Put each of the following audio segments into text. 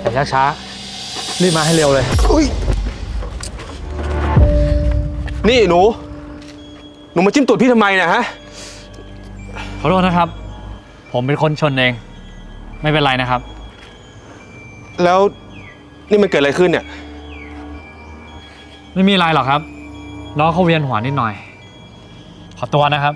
แต่ช้าช้าๆรีบมาให้เร็วเลยนี่หนู หนูมาจิ้มตูดพี่ทำไมเนะฮะ ขอโทษนะครับ ผมเป็นคนชนเอง ไม่เป็นไรนะครับ แล้วนี่มันเกิดอะไรขึ้นเนี่ย ไม่มีอะไรหรอกครับ น้องเขาเวียนหัวนิดหน่อย ขอตัวนะครับ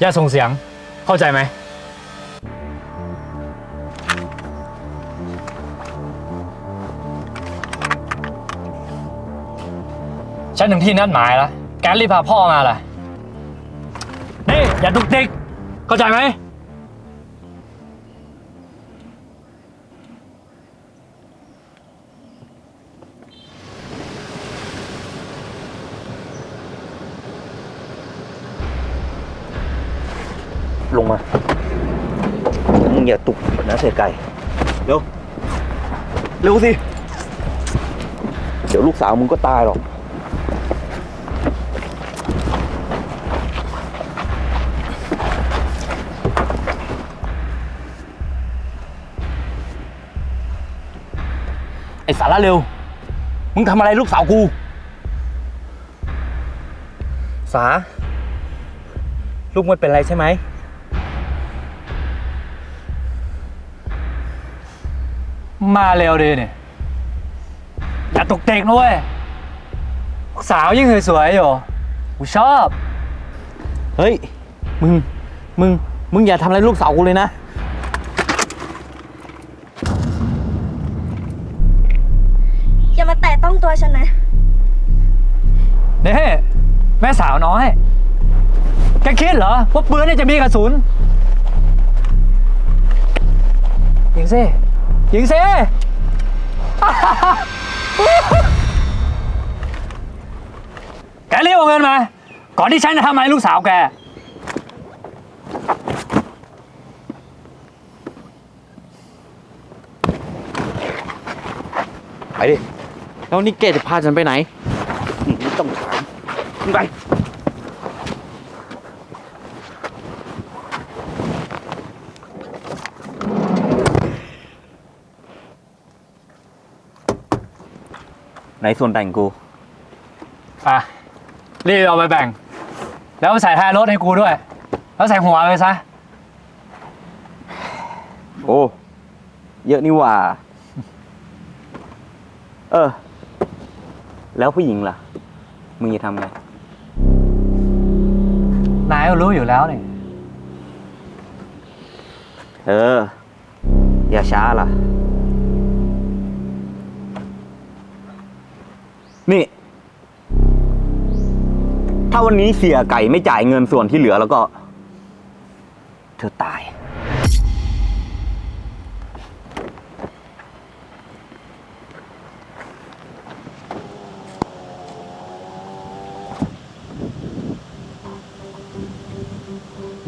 อย่าส่งเสียงเข้าใจไหม ฉันถึงที่นัดหมายแล้ว แกรีบพาพ่อมาล่ะ นี่ อย่าดุกดิกเข้าใจไหม ตุกนะเสียไก่ เร็ว เร็วสิ เดี๋ยวลูกสาวมึงก็ตายหรอกไอสาระเร็ว มึงทำอะไรลูกสาวกู สา ลูกไม่เป็นไรใช่ไหม มาเร็วดีเนี่ยอย่าตกเตกนะเว้ยสาวยิ่งสวยๆอยู่กูชอบ เฮ้ย มึง มึง มึงอย่าทำอะไรลูกสาวกูเลยนะ อย่ามาแตะต้องตัวฉันนะ นี่แม่สาวน้อย แกคิดเหรอว่าปืนเนี่ยจะมีกระสุนยิง ซิยิงซิแกรีบเอาเงินมา ก่อนที่ฉันจะทำอะไรลูกสาวแก ไปดิ แล้วนี่แกจะพาฉันไปไหน ไม่ต้องถามมึงไป ไหนส่วนแต่งกู อะรีบเอาไปแบ่ง แล้วใส่ท้ายรถให้กูด้วย แล้วใส่หัวไปซะ โอ้ เยอะนี่หว่า เออ แล้วผู้หญิงล่ะ มึงจะทำไง นายก็รู้อยู่แล้วนี่ เออ อย่าช้าล่ะ นี่ ถ้าวันนี้เสียไก่ไม่จ่ายเงินส่วนที่เหลือแล้วก็ เธอตาย อ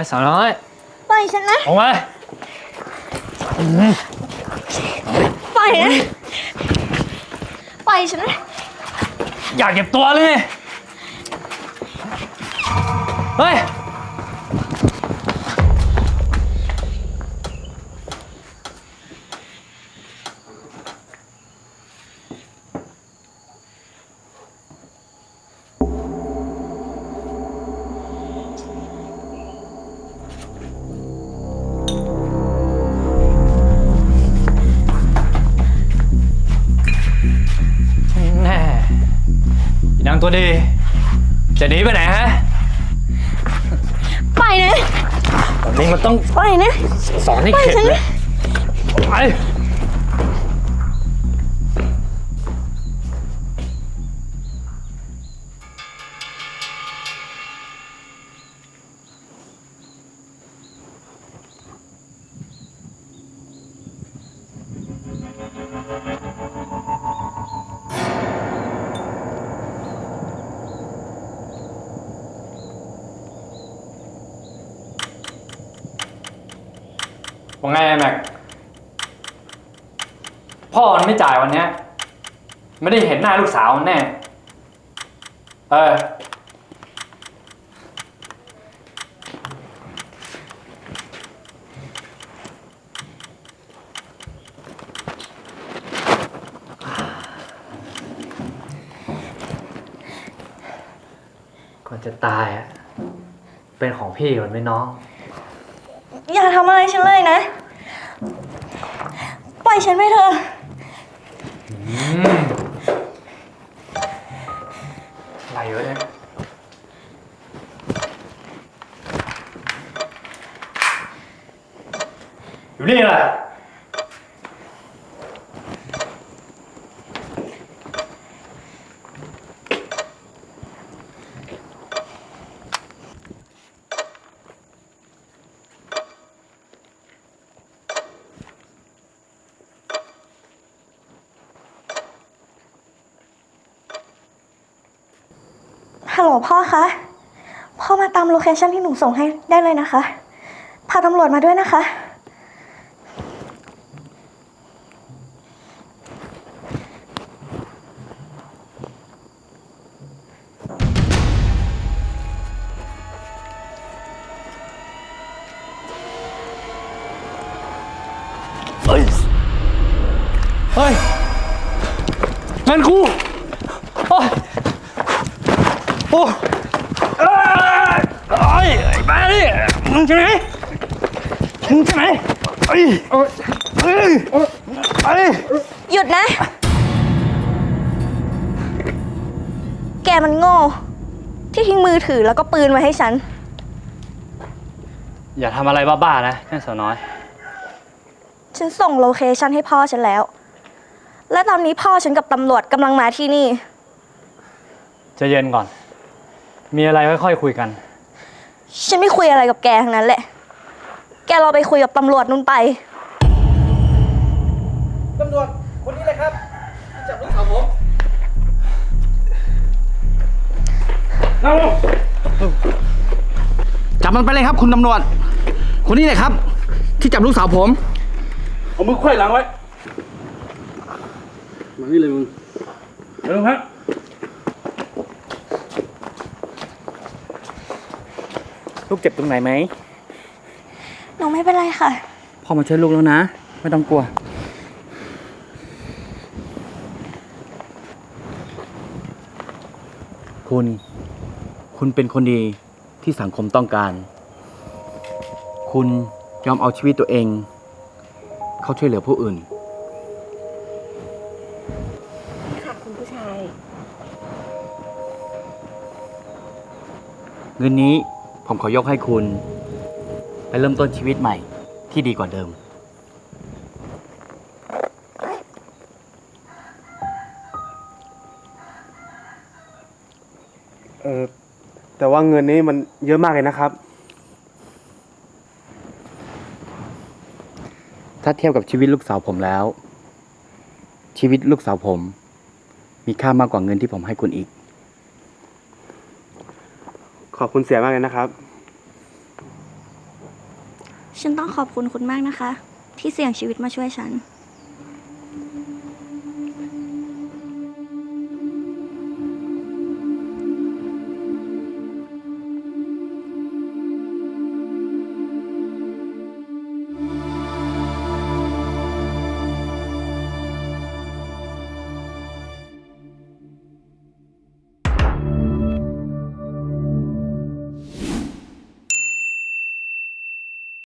อ้สาวน้อยปล่อยฉันนะ ออกมาปล่อยนะ ปล่อยฉันนะ อยากเก็บตัวเลย เฮ้ย ตัวดี จะหนีไปไหนฮะปล่อยนะตอนนี้มันต้องปล่อยนะ สอนให้ปล่อยเข็ดฉันเลนะยไป ว่าไงไอ้แม็ก พ่อมันไม่จ่ายวันเนี้ยไม่ได้เห็นหน้าลูกสาวมันแน่ เออ ก่อนจะตายอะ เป็นของพี่ก่อนไหมน้อง อย่าทำอะไรฉันเลยนะ ปล่อยฉันไปเถอะอะไรวะเนี่ยอยู่นี่แหละ ฮัลโหลพ่อคะ พ่อมาตามโลเคชั่นที่หนูส่งให้ได้เลยนะคะ พาตำรวจมาด้วยนะคะ เฮ้ย เฮ้ยเงินกูโอ้ย โอ้ยเอ้ยเอ้ยไอ้บ้านี่มึงใช่ไหมมึงใช่ไหมเอ้ยเอ้ยเอ้ยเอ้ยหยุดนะ แกมันโง่ ที่ทิ้งมือถือแล้วก็ปืนไว้ให้ฉัน อย่าทำอะไรบ้าๆนะแค่สาวน้อย ฉันส่งโลเคชันให้พ่อฉันแล้ว และตอนนี้พ่อฉันกับตำรวจกำลังมาที่นี่ จะเย็นก่อน มีอะไรค่อยๆคุยกัน ฉันไม่คุยอะไรกับแกทั้งนั้นแหละ แกเราไปคุยกับตำรวจนู่นไป ตำรวจคนนี้เลยครับที่จับลูกสาวผมจับมันไปเลยครับ คุณตำรวจ คนนี้เลยครับ ที่จับลูกสาวผม เอามือไขว้หลังไว้ มานี่เลยมึงเร็วฮะ ลูกเจ็บตรงไหนไหมหนูไม่เป็นไรค่ะ พ่อมาช่วยลูกแล้วนะ ไม่ต้องกลัว คุณ คุณเป็นคนดีที่สังคมต้องการ คุณยอมเอาชีวิตตัวเอง เข้าช่วยเหลือผู้อื่น ค่ะคุณผู้ชาย เงินนี้ ผมขอยกให้คุณ ไปเริ่มต้นชีวิตใหม่ที่ดีกว่าเดิม เออแต่ว่าเงินนี้มันเยอะมากเลยนะครับ ถ้าเทียบกับชีวิตลูกสาวผมแล้ว ชีวิตลูกสาวผม มีค่ามากกว่าเงินที่ผมให้คุณอีก ขอบคุณเสียมากเลยนะครับ ฉันต้องขอบคุณคุณมากนะคะ ที่เสี่ยงชีวิตมาช่วยฉัน